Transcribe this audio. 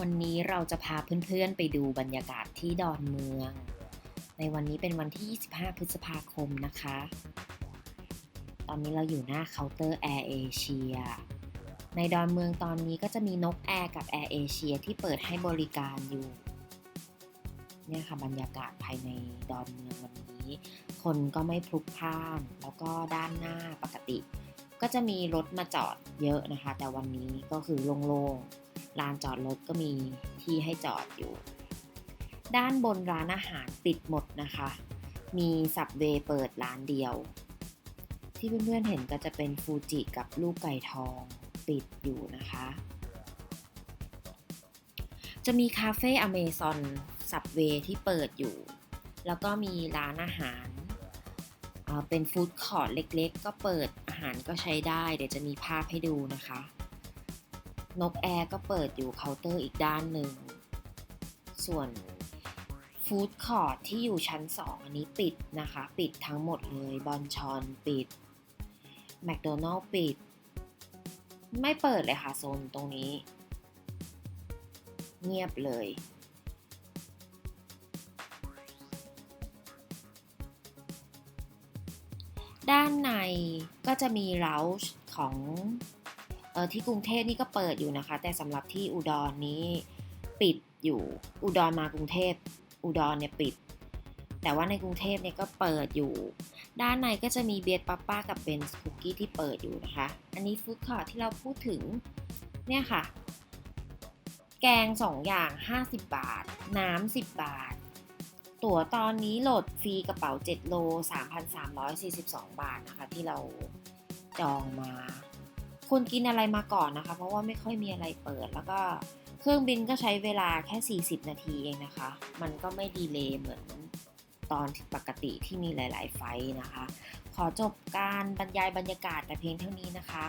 วันนี้เราจะพาเพื่อนๆไปดูบรรยากาศที่ดอนเมือง ในวันนี้เป็นวันที่ 25 พฤษภาคมนะคะ ตอนนี้เราอยู่หน้าเคาน์เตอร์แอร์เอเชียในดอนเมืองตอนนี้ก็จะมีนกแอร์กับแอร์เอเชียที่เปิดให้บริการอยู่ เนี่ยค่ะบรรยากาศภายในดอนเมืองวันนี้ คนก็ไม่พลุกพล่าน แล้วก็ด้านหน้าปกติ ก็จะมีรถมาจอดเยอะนะคะ แต่วันนี้ก็คือโล่งๆ ลานจอดรถก็มีที่ให้จอดอยู่ ด้านบนร้านอาหารปิดหมดนะคะ มีสับเวเปิดร้านเดียว ที่เพื่อนๆเห็นก็จะเป็นฟูจิกับลูกไก่ทองปิดอยู่นะคะ จะมีคาเฟ่อเมซอนสับเวที่เปิดอยู่ แล้วก็มีร้านอาหารเอ่อเป็นฟู้ดคอร์ทเล็กๆ ก็เปิดอาหารก็ใช้ได้ เดี๋ยวจะมีภาพให้ดูนะคะ นกแอร์ก็เปิดอยู่เคาน์เตอร์อีกด้านหนึ่ง ส่วนฟู้ดคอร์ทที่อยู่ชั้น 2 อันนี้ปิดนะคะ ปิดทั้งหมดเลย บอนชอนปิดแมคโดนัลล์ปิด ไม่เปิดเลยค่ะ โซนตรงนี้ เงียบเลย ด้านในก็จะมีเราของ ออที่กรุงเทพนี่ก็เปิดอยู่นะคะ แต่สำหรับที่อุดรนนี้ปิดอยู่อุดรมากรุงเทพอุดรเนี่ยปิด แต่ว่าในกรุงเทพเนี่ยก็เปิดอยู่ ด้านในก็จะมีเบียร์ป้าป้ากับเบนส์คุกกี้ที่เปิดอยู่นะคะ อันนี้ฟู้ดคอร์ทที่เราพูดถึงเนี่ยค่ะ แกง 2 อย่าง 50 บาท น้ำ10 บาท ตั๋วตอนนี้โหลดฟรีกระเป๋า 7 โล 3,342 บาทนะคะ ที่เราจองมา คุณกินอะไรมาก่อนนะคะ เพราะว่าไม่ค่อยมีอะไรเปิด แล้วก็เครื่องบินก็ใช้เวลาแค่ 40 นาทีเองนะคะ มันก็ไม่ดีเลย์เหมือนตอนปกติที่มีหลาย ๆ ไฟนะคะ ขอจบการบรรยายบรรยากาศแต่เพียงเท่านี้นะคะ